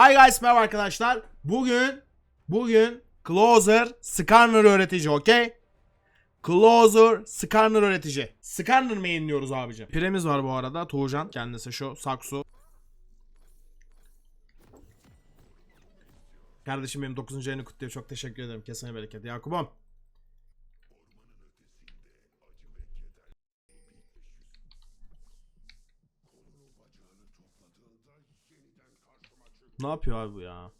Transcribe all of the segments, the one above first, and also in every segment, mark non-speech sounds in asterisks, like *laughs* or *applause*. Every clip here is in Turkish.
Hi guys merhaba arkadaşlar. Bugün bugün Closer Scanner öğretici okey? Closer Scanner öğretici. Scanner mainliyoruz abicim. Piremiz var bu arada. Tuğcan kendisi şu. Saksu. Kardeşim benim 9. ayını kutluyor. Çok teşekkür ederim. Kesene bereket. Yakub'um. Ne yapıyor abi bu ya?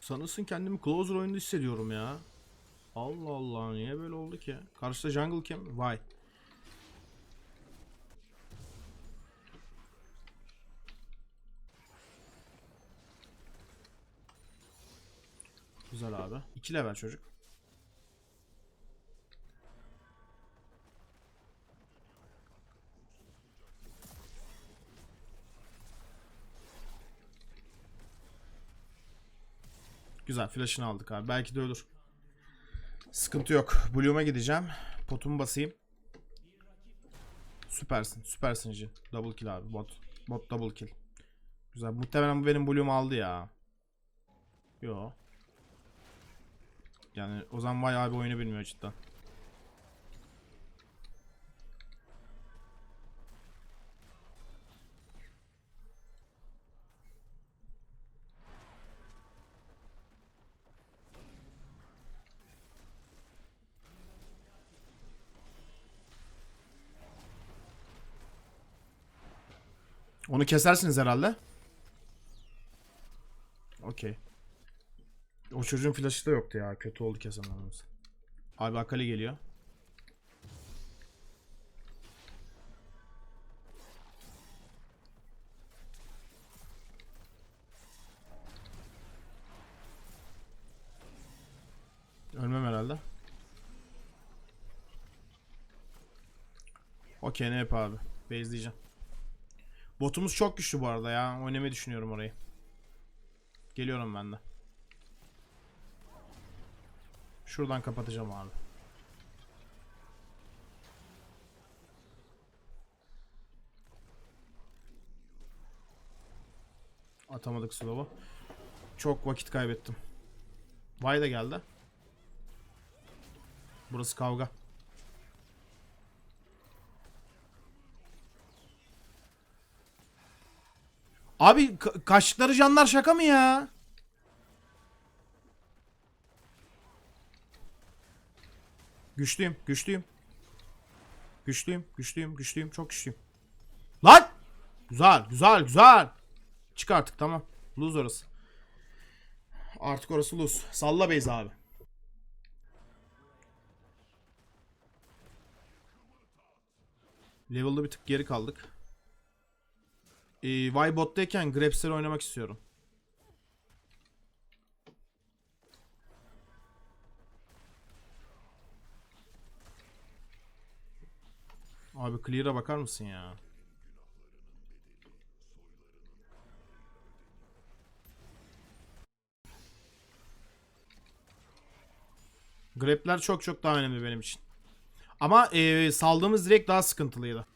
Sanırsın kendimi closer oyunda hissediyorum ya. Allah Allah niye böyle oldu ki? Karşıda jungle kim? Vay. Güzel abi. 2 level çocuk. Güzel flash'ını aldık abi. Belki de ölür. Sıkıntı yok. Bloom'a gideceğim. Potumu basayım. Süpersin. Süpersin Jin. Double kill abi. Bot. Bot double kill. Güzel. Muhtemelen bu benim Bloom'u aldı ya. Yo. Yani o zaman vay abi oyunu bilmiyor cidden. Onu kesersiniz herhalde. Okey. O çocuğun flash'ı da yoktu ya. Kötü oldu kesemememiz. Abi Akali geliyor. Ölmem herhalde. Okey ne yap abi. Base'leyeceğim. Botumuz çok güçlü bu arada ya. Oynamayı düşünüyorum orayı. Geliyorum ben de. Şuradan kapatacağım abi. Atamadık slow'u. Çok vakit kaybettim. Vay da geldi. Burası kavga. Abi ka- kaşıkları canlar şaka mı ya? Güçlüyüm, güçlüyüm. Güçlüyüm, güçlüyüm, güçlüyüm, çok güçlüyüm. Lan! Güzel, güzel, güzel. Çık artık tamam. Lose orası. Artık orası lose. Salla base abi. Level'da bir tık geri kaldık. Ee, Y bottayken Grabster'ı oynamak istiyorum. Abi clear'a bakar mısın ya? Grab'ler çok çok daha önemli benim için. Ama ee, saldığımız direkt daha sıkıntılıydı.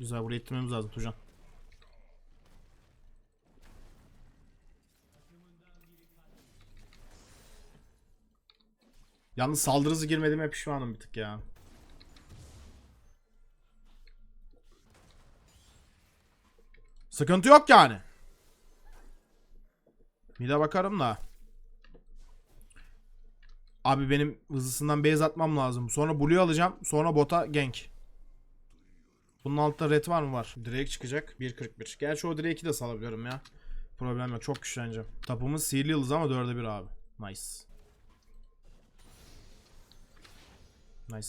Güzel buraya ittirmemiz lazım Tucan. Yalnız saldırı hızı girmediğime pişmanım bir tık ya. Sıkıntı yok yani. Mide bakarım da. Abi benim hızlısından base atmam lazım. Sonra Blue'yu alacağım. Sonra bota gank. Bunun altta red var mı? Var. Direkt çıkacak. 1.41. Gerçi o direği de salabiliyorum ya. Problem yok. Çok güçleneceğim. Tapımız sihirli yıldız ama 4'e 1 abi. Nice. Nice.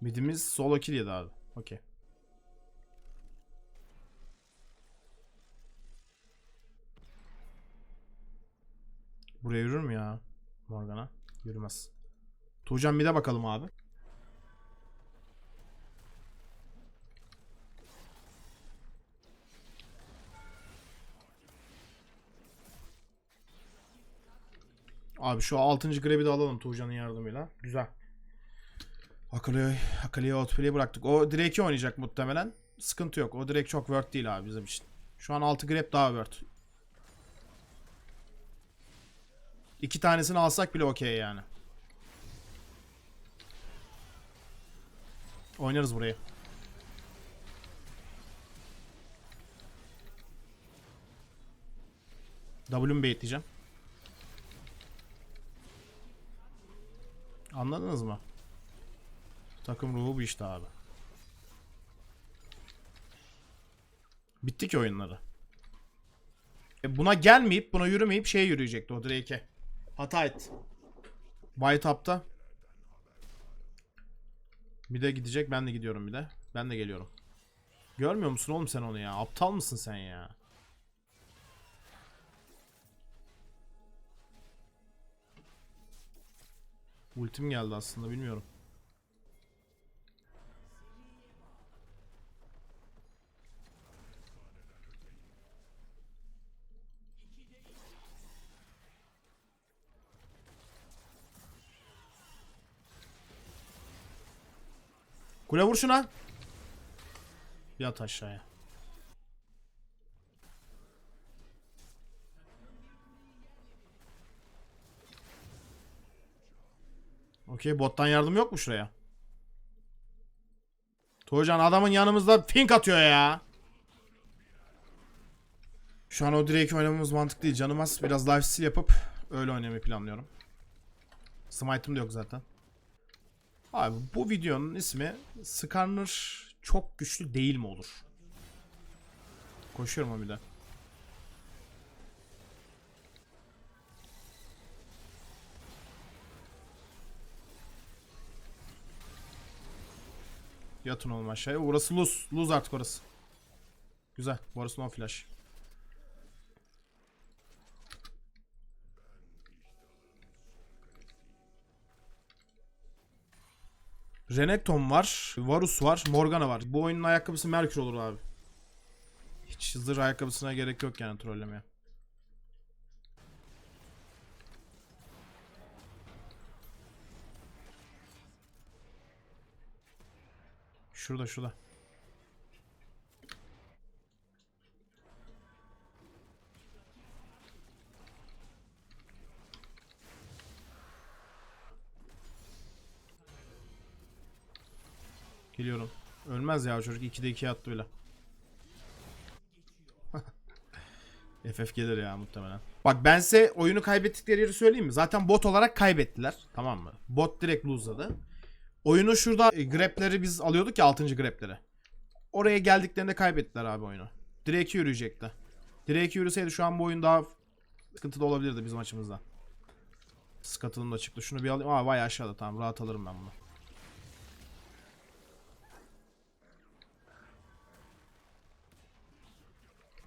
Midimiz solo kill yedi abi. Okey. Buraya yürür mü ya? Morgana? Yürümez. Tuğcan bir de bakalım abi. Abi şu 6. grab'i de alalım Tuğcan'ın yardımıyla. Güzel. Akali'ye outplay'i bıraktık. O Drake'i oynayacak muhtemelen. Sıkıntı yok. O Drake çok worth değil abi bizim için. Şu an 6 grab daha worth. İki tanesini alsak bile okey yani. Oynarız burayı. W'mu baitleyeceğim. Anladınız mı? Takım ruhu bu işte abi. Bitti ki oyunları. E buna gelmeyip buna yürümeyip şeye yürüyecekti o Drake'e. Hata etti. White Up'ta. Bir de gidecek ben de gidiyorum bir de. Ben de geliyorum. Görmüyor musun oğlum sen onu ya? Aptal mısın sen ya? Ultim geldi aslında bilmiyorum. Kule vur şuna. Yat aşağıya. Okey bottan yardım yok mu şuraya? Tuğcan adamın yanımızda pink atıyor ya. Şu an o Drake oynamamız mantıklı değil. Canım az. Biraz lifesteal yapıp öyle oynamayı planlıyorum. Smite'ım da yok zaten. Abi bu videonun ismi Skarner çok güçlü değil mi olur? Koşuyorum ama bir de. Yatın oğlum aşağıya. Orası lose. Lose artık orası. Güzel. Orası no flash. Renekton var. Varus var. Morgana var. Bu oyunun ayakkabısı Merkür olur abi. Hiç zırh ayakkabısına gerek yok yani trollemeye. Şurada şurada. Geliyorum. Ölmez ya çocuk 2'de 2 attı bile. FF *laughs* gelir ya muhtemelen. Bak ben size oyunu kaybettikleri yeri söyleyeyim mi? Zaten bot olarak kaybettiler. Tamam mı? Bot direkt lose'ladı. Oyunu şurada e, grepleri biz alıyorduk ya 6. grepleri. Oraya geldiklerinde kaybettiler abi oyunu. Drake yürüyecekti. Drake yürüseydi şu an bu oyun daha sıkıntılı olabilirdi bizim açımızdan. Skatılım da çıktı. Şunu bir alayım. Aa vay aşağıda tamam rahat alırım ben bunu.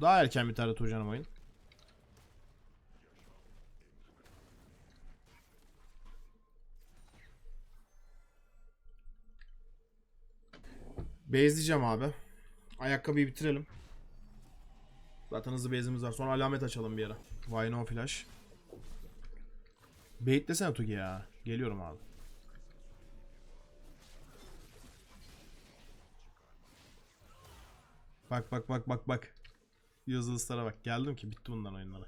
Daha erken biter Tuğcan'ım oyun. Bezleyeceğim abi. Ayakkabıyı bitirelim. Zaten hızlı bezimiz var. Sonra alamet açalım bir ara. Why no flash. Baitlesene Tugi ya. Geliyorum abi. Bak bak bak bak bak. Yazılıslara bak. Geldim ki bitti bundan oyunlara.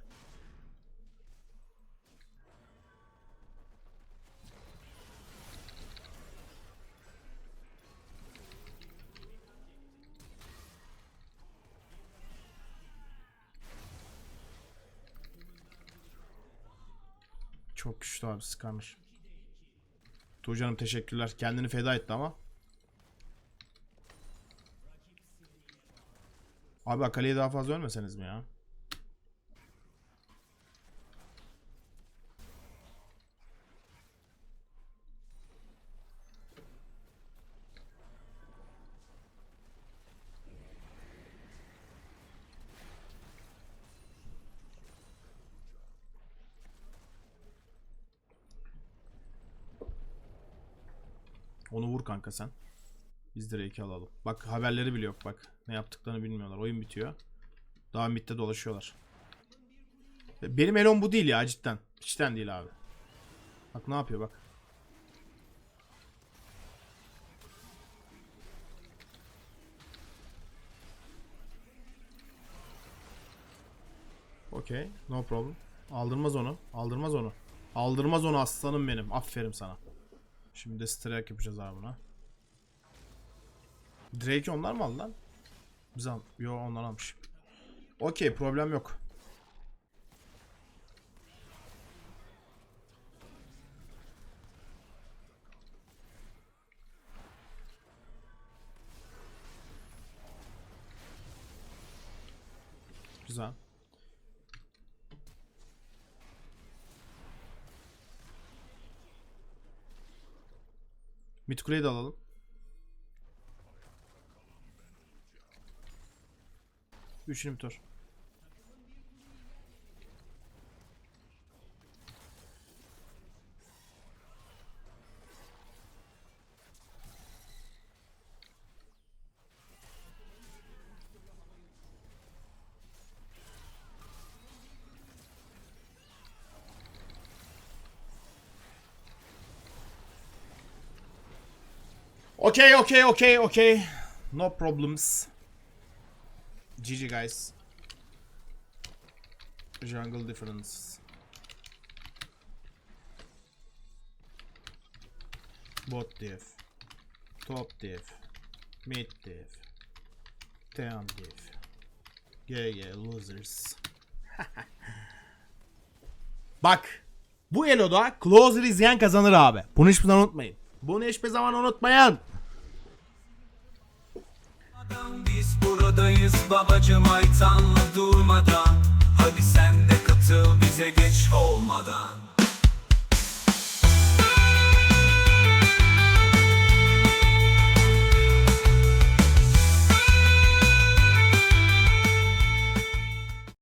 Çok güçlü abi Skarner. Tuğcan'ım teşekkürler. Kendini feda etti ama. Abi bak kaleye daha fazla ölmeseniz mi ya? Onu vur kanka sen. Biz Drake'i alalım. Bak haberleri bile yok bak. Ne yaptıklarını bilmiyorlar. Oyun bitiyor. Daha midde dolaşıyorlar. Benim elon bu değil ya cidden. Hiçten değil abi. Bak ne yapıyor bak. Okey. No problem. Aldırmaz onu. Aldırmaz onu. Aldırmaz onu aslanım benim. Aferin sana. Şimdi strike yapacağız abi buna. Drake onlar mı aldı lan? Biz al. Yo onlar almış. Okey problem yok. Güzel. Mid de alalım. Üç inhibitor. Okay, okay, okay, okay. No problems. GG guys. Jungle difference. Bot diff. Top diff. Mid diff. Down diff. GG losers. *laughs* Bak. Bu Elo'da Closer izleyen kazanır abi. Bunu hiçbir zaman unutmayın. Bunu hiçbir zaman unutmayın. Biz buradayız babacım aytanla durmadan. Hadi sen de katıl bize geç olmadan